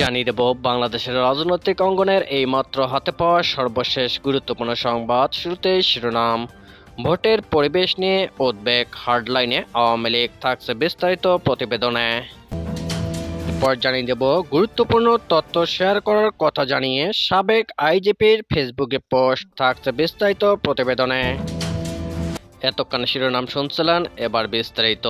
জানিয়ে দেব, বাংলাদেশের রাজনৈতিক অঙ্গনের এই মাত্র হাতে পাওয়া সর্বশেষ গুরুত্বপূর্ণ সংবাদ শুরুতে শিরোনাম। ভোটের পরিবেশ নিয়ে উদ্বেগ হার্ডলাইনে আওয়ামী লীগ থাকছে বিস্তারিত প্রতিবেদনে। এরপর জানিয়ে দেব, গুরুত্বপূর্ণ তথ্য শেয়ার করার কথা জানিয়ে সাবেক আইজিপির ফেসবুকে পোস্ট থাকছে বিস্তারিত প্রতিবেদনে। এতক্ষণ শিরোনাম শুনছিলেন এবার বিস্তারিত।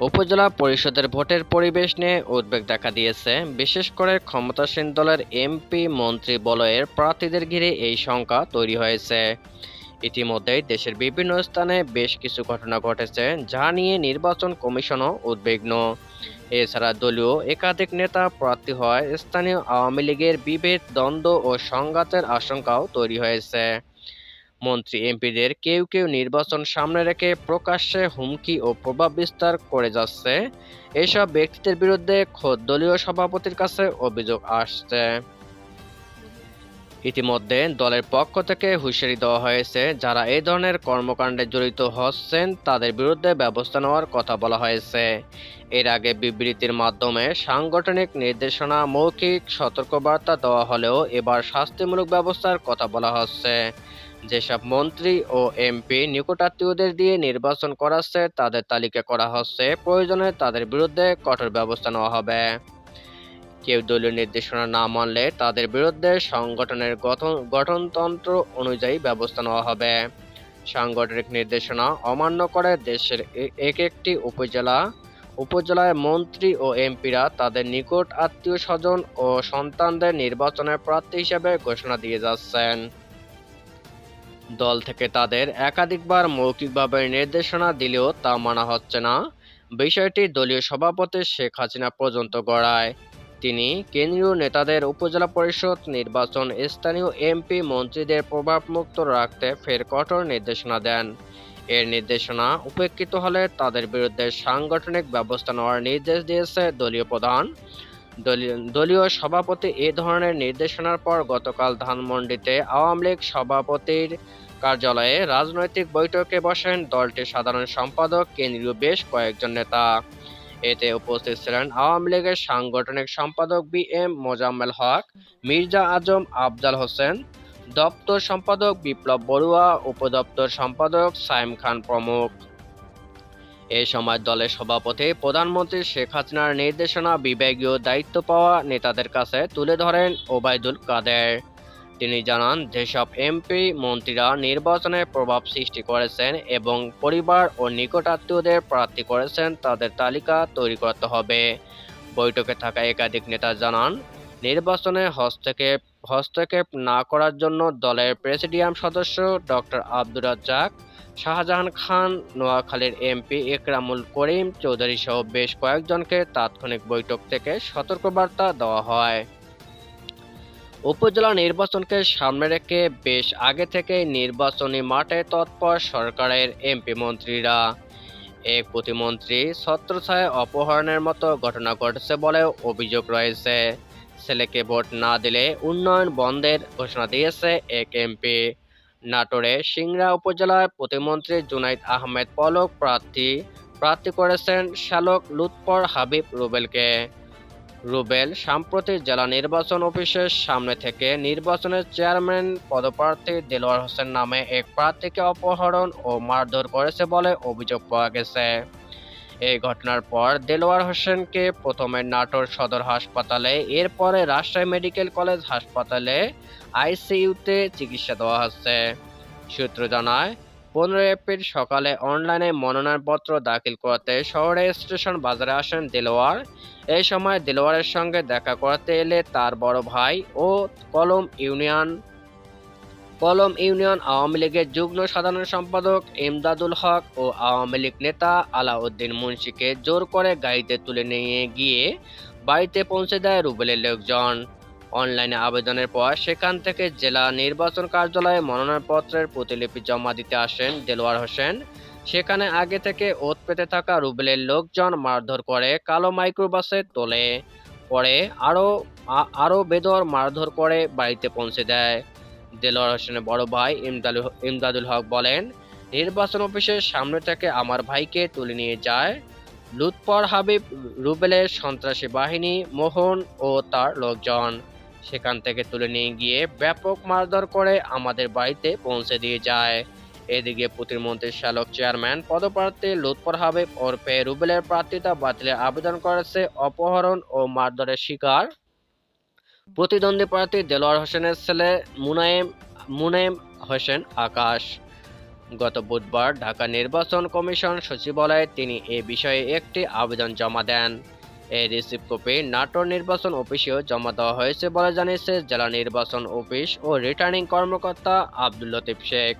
উপজেলা পরিষদের ভোটের পরিবেশ নিয়ে উদ্বেগ দেখা দিয়েছে। বিশেষ করে ক্ষমতাসীন দলের এমপি, মন্ত্রী বলয়ের প্রার্থীদের ঘিরে এই শঙ্কা তৈরি হয়েছে। ইতিমধ্যেই দেশের বিভিন্ন স্থানে বেশ কিছু ঘটনা ঘটেছে, যা নিয়ে নির্বাচন কমিশনও উদ্বিগ্ন। এছাড়া দলীয় একাধিক নেতা প্রার্থী হয় স্থানীয় আওয়ামী লীগের বিভেদ, দ্বন্দ্ব ও সংঘাতের আশঙ্কাও তৈরি হয়েছে। মন্ত্রী এমপিদের কেউ কেউ নির্বাচন সামনে রেখে প্রকাশ্যে হুমকি ও প্রভাব বিস্তার করে যাচ্ছে। এসব ব্যক্তিদের বিরুদ্ধে খোদ দলীয় সভাপতির কাছে অভিযোগ আসছে। ইতিমধ্যে দলের পক্ষ থেকে হুঁশিয়ারি দেওয়া হয়েছে, যারা এই ধরনের কর্মকাণ্ডে জড়িত হচ্ছেন, তাদের বিরুদ্ধে ব্যবস্থা নেওয়ার কথা বলা হয়েছে। এর আগে বিবৃতির মাধ্যমে সাংগঠনিক নির্দেশনা, মৌখিক সতর্কবার্তা দেওয়া হলেও এবার শাস্তিমূলক ব্যবস্থার কথা বলা হচ্ছে। যেসব মন্ত্রী ও এমপি নিকটাত্মীয়দের দিয়ে নির্বাচন করাচ্ছে, তাদের তালিকা করা হচ্ছে প্রয়োজনে তাদের বিরুদ্ধে কঠোর ব্যবস্থা নেওয়া হবে। কেউ দলীয় নির্দেশনা না মানলে তাদের বিরুদ্ধে সংগঠনের গঠন, গঠনতন্ত্র অনুযায়ী ব্যবস্থা নেওয়া হবে। সাংগঠনিক নির্দেশনা অমান্য করে দেশের এক একটি উপজেলা, উপজেলায় মন্ত্রী ও এমপিরা তাদের নিকট আত্মীয় স্বজন ও সন্তানদের নির্বাচনের প্রার্থী হিসেবে ঘোষণা দিয়ে যাচ্ছেন। দল থেকে তাদের একাধিকবার মৌখিকভাবে নির্দেশনা দিলেও তা মানা হচ্ছে না। বিষয়টি দলীয় সভাপতি শেখ হাসিনা পর্যন্ত গড়ায়। তিনি কেন্দ্রীয় নেতাদের উপজেলা পরিষদ, নির্বাচন স্থানীয় এমপি মন্ত্রীদের প্রভাবমুক্ত রাখতে ফের কঠোর নির্দেশনা দেন। এর নির্দেশনা উপেক্ষিত হলে তাদের বিরুদ্ধে সাংগঠনিক ব্যবস্থা নেওয়ার নির্দেশ দিয়েছে দলীয় প্রধান দলীয় সভাপতি এ ধরনের নির্দেশনার পর গতকাল ধানমন্ডিতে আওয়ামী লীগ সভাপতির কার্যালয়ে রাজনৈতিক বৈঠকে বসেন দলটির সাধারণ সম্পাদক, কেন্দ্রীয় বেশ কয়েকজন নেতা। এতে উপস্থিত ছিলেন আওয়ামী লীগের সাংগঠনিক সম্পাদক বি এম মোজাম্মেল হক, মির্জা আজম আফজাল হোসেন, দপ্তর সম্পাদক বিপ্লব বড়ুয়া, উপদপ্তর সম্পাদক সাইম খান প্রমুখ। এই সময় দলের সভাপতি প্রধানমন্ত্রী শেখ হাসিনার নির্দেশনা বিভাগীয় দায়িত্ব পাওয়া নেতাদের কাছে তুলে ধরেন ওবায়দুল কাদের। তিনি জানান, যেসব এমপি মন্ত্রীরা নির্বাচনে প্রভাব সৃষ্টি করেছেন এবং পরিবার ও নিকটাত্মীয়দের প্রার্থী করেছেন, তাদের তালিকা তৈরি করতে হবে। বৈঠকে থাকা একাধিক নেতা জানান, নির্বাচনে হস্তক্ষেপ হস্তক্ষেপ না করার জন্য দলের প্রেসিডিয়াম সদস্য ডক্টর আব্দুর রাজ্জাক শাহজাহান খান, নোয়াখালীর এমপি একরামুল করিম চৌধুরী সহ বেশ কয়েকজনকে তাৎক্ষণিক বৈঠক থেকে সতর্কবার্তা দেওয়া হয়। উপজেলা নির্বাচনকে সামনে রেখে বেশ আগে থেকেই নির্বাচনী মাঠে তৎপর সরকারের এমপি মন্ত্রীরা। এক প্রতিমন্ত্রী ছত্রছায় অপহরণের মতো ঘটনা ঘটেছে বলেও অভিযোগ রয়েছে। ছেলেকে ভোট না দিলে উন্নয়ন বন্ধের ঘোষণা দিয়েছে এক এমপি। নাটোরে সিংড়া উপজেলায় প্রতিমন্ত্রী জুনাইদ আহমেদ পলক প্রার্থী প্রার্থী করেছেন শালক লুৎফর হাবিব রুবেলকে। রুবেল সাম্প্রতি জেলা নির্বাচন অফিসের সামনে থেকে নির্বাচনের চেয়ারম্যান পদপ্রার্থী দেলোয়ার হোসেন নামে এক প্রার্থীকে অপহরণ ও মারধর করেছে বলে অভিযোগ পাওয়া গেছে। এই ঘটনার পর দেলোয়ার হোসেনকে প্রথমে নাটোর সদর হাসপাতালে, এরপরে রাজশাহী মেডিকেল কলেজ হাসপাতালে, আইসিইউতে চিকিৎসা দেওয়া হচ্ছে। সূত্র জানায় পনেরো এপ্রিল সকালে অনলাইনে মনোনয়নপত্র দাখিল করতে শহরে স্টেশন বাজারে আসেন দেলোয়ার। এই সময় দেলোয়ারের সঙ্গে দেখা করতে এলে তার বড় ভাই ও কলম ইউনিয়ন কলম ইউনিয়ন আওয়ামী লীগের যুগ্ম সাধারণ সম্পাদক এমদাদুল হক ও আওয়ামী লীগ নেতা আলাউদ্দিন মুন্সিকে জোর করে গাড়িতে তুলে নিয়ে গিয়ে বাড়িতে পৌঁছে দেয় রুবেলের লোকজন। অনলাইনে আবেদনের পর সেখান থেকে জেলা নির্বাচন কার্যালয়ে মনোনয়নপত্রের প্রতিলিপি জমা দিতে আসেন দেলোয়ার হোসেন। সেখানে আগে থেকে ওত পেতে থাকা রুবেলের লোকজন মারধর করে কালো মাইক্রোবাসে তোলে। পরে আরও আরও বেদর মারধর করে বাড়িতে পৌঁছে দেয়। দেলোয়ার হোসেনের বড় ভাই ইমদাদুল ইমদাদুল হক বলেন, নির্বাচন অফিসের সামনে থেকে আমার ভাইকে তুলে নিয়ে যায় লুৎপর হাবিব, রুবেলের সন্ত্রাসী বাহিনী, মোহন ও তার লোকজন। সেখান থেকে তুলে নিয়ে গিয়ে ব্যাপক মারধর করে আমাদের বাড়িতে পৌঁছে দিয়ে যায়। এদিকে প্রতিমন্ত্রী শালক চেয়ারম্যান পদপ্রার্থী লুৎপর হাবিব ওরফে রুবেলের প্রার্থিতা বাতিলের আবেদন করেছে অপহরণ ও মারধরের শিকার। প্রতিদ্বন্দ্বী প্রার্থী দেলোয়ার হোসেনের ছেলে মুনায়েম মুনায়েম হোসেন আকাশ। গত বুধবার ঢাকা নির্বাচন কমিশন সচিবালয়ে তিনি এ বিষয়ে একটি আবেদন জমা দেন। এই রিসিভ কপি নাটোর নির্বাচন অফিসেও জমা দেওয়া হয়েছে বলে জানিয়েছে জেলা নির্বাচন অফিস ও রিটার্নিং কর্মকর্তা আব্দুল লতিফ শেখ।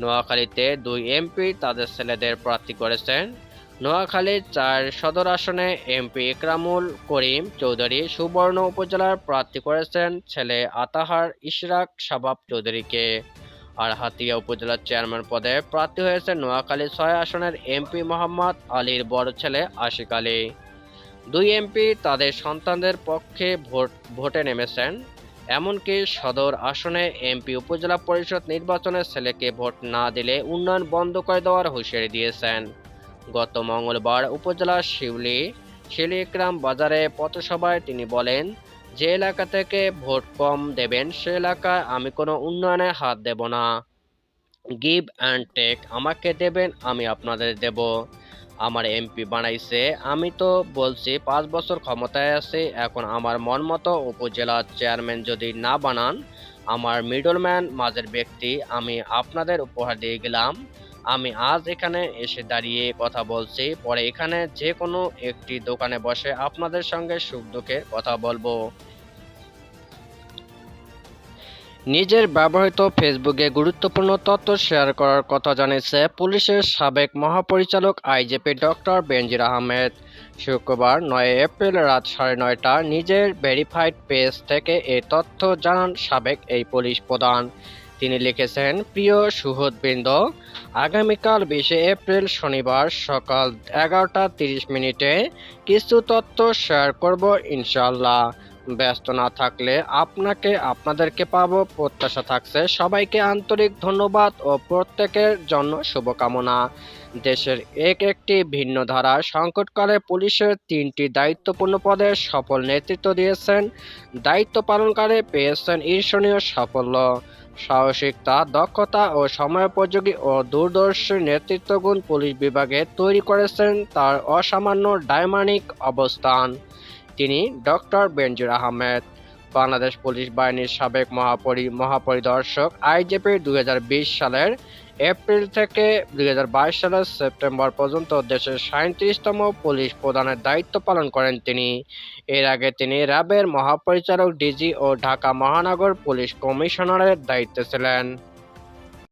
নোয়াখালীতে দুই এমপি তাদের ছেলেদের প্রার্থী করেছেন। নোয়াখালীর চার সদর আসনে এমপি ইকরামুল করিম চৌধুরী সুবর্ণ উপজেলার প্রার্থী করেছেন ছেলে আতাহার ইশরাক শাবাব চৌধুরীকে। আর হাতিয়া উপজেলার চেয়ারম্যান পদে প্রার্থী হয়েছে নোয়াখালী ছয় আসনের এমপি মোহাম্মদ আলীর বড় ছেলে আশিক আলী। দুই এমপি তাদের সন্তানদের পক্ষে ভোট, ভোটে নেমেছেন। এমনকি সদর আসনে এমপি উপজেলা পরিষদ নির্বাচনে ছেলেকে ভোট না দিলে উন্নয়ন বন্ধ করে দেওয়ার হুঁশিয়ারি দিয়েছেন। গত মঙ্গলবার উপজেলার শিউলি, শিলিগ্রাম বাজারে পথসভায় তিনি বলেন, যে এলাকা থেকে ভোট কম দেবেন সে এলাকায় আমি কোনো উন্নয়নে হাত দেব না। গিভ অ্যান্ড টেক আমাকে দেবেন, আমি আপনাদের দেব। আমার এমপি বানাইছে, আমি তো বলছি পাঁচ বছর ক্ষমতায় আছি, এখন আমার মন মতো উপজেলার চেয়ারম্যান যদি না বানান, আমার মিডলম্যান মাঝের ব্যক্তি, আমি আপনাদের উপহার দিয়ে গেলাম। আমি আজ এখানে এসে দাঁড়িয়ে কথা বলছি। পরে এখানে যে কোনো একটি দোকানে বসে আপনাদের সঙ্গে সুখ দুঃখের কথা বলব। নিজের ব্যবহৃত ফেসবুকে গুরুত্বপূর্ণ তথ্য শেয়ার করার কথা জানিয়েছে পুলিশের সাবেক মহাপরিচালক আইজিপি ডক্টর বেনজির আহমেদ। শুক্রবার নয় এপ্রিল রাত সাড়ে নয়টা নিজের ভেরিফাইড পেজ থেকে এই তথ্য জানান সাবেক এই পুলিশ প্রধান। তিনি লিখেছেন, প্রিয় সুহৃদবৃন্দ আগামীকাল বিশে এপ্রিল শনিবার সকাল এগারোটা তিরিশ মিনিটে কিছু তথ্য শেয়ার করব ইনশাল্লাহ ব্যস্ত না থাকলে আপনাকে, আপনাদেরকে পাবো প্রত্যাশা থাকছে। সবাইকে আন্তরিক ধন্যবাদ ও প্রত্যেকের জন্য শুভকামনা। দেশের এক একটি ভিন্ন ধারা সংকটকালে পুলিশের তিনটি দায়িত্বপূর্ণ পদে সফল নেতৃত্ব দিয়েছেন। দায়িত্ব পালনকালে পেয়েছেন ঈর্ষণীয় সাফল্য। সাহসিকতা, দক্ষতা ও সময়োপযোগী ও দূরদর্শী নেতৃত্বগুণ পুলিশ বিভাগে তৈরি করেছেন তার অসামান্য ডায়মানিক অবস্থান। তিনি ডক্টর বেনজির আহমেদ, বাংলাদেশ পুলিশ বাহিনীর সাবেক মহাপরি, মহাপরিদর্শক আইজেপি দুই হাজার বিশ সালের এপ্রিল থেকে দুই হাজার বাইশ সালের সেপ্টেম্বর পর্যন্ত দেশের সাঁত্রিশতম পুলিশ প্রধানের দায়িত্ব পালন করেন তিনি। এর আগে তিনি র্যাবের মহাপরিচালক ডিজি ও ঢাকা মহানগর পুলিশ কমিশনারের দায়িত্বে ছিলেন।